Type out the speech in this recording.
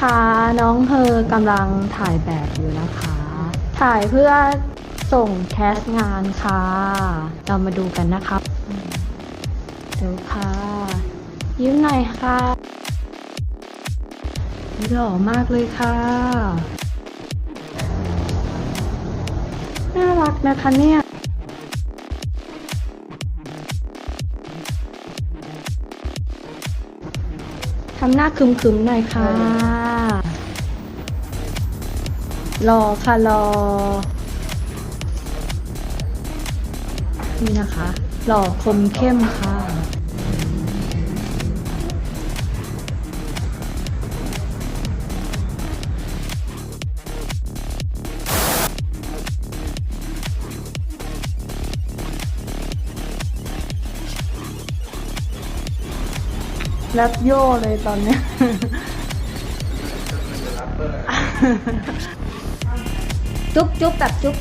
คะ น้องเฮอกำลังถ่ายแบบอยู่นะคะ ถ่ายเพื่อส่งแคสต์งานค่ะ เรามาดูกันนะครับดูค่ะ ยิ้มหน่อยค่ะหล่อมากเลยค่ะ น่ารักนะคะเนี่ย ทำหน้าคึมๆหน่อยค่ะ รอค่ะรอ นี่นะคะ หล่อคมเข้มค่ะ แรปโย่เลยตอนเนี้ย จุ๊บจุ๊บแบบจุ๊บ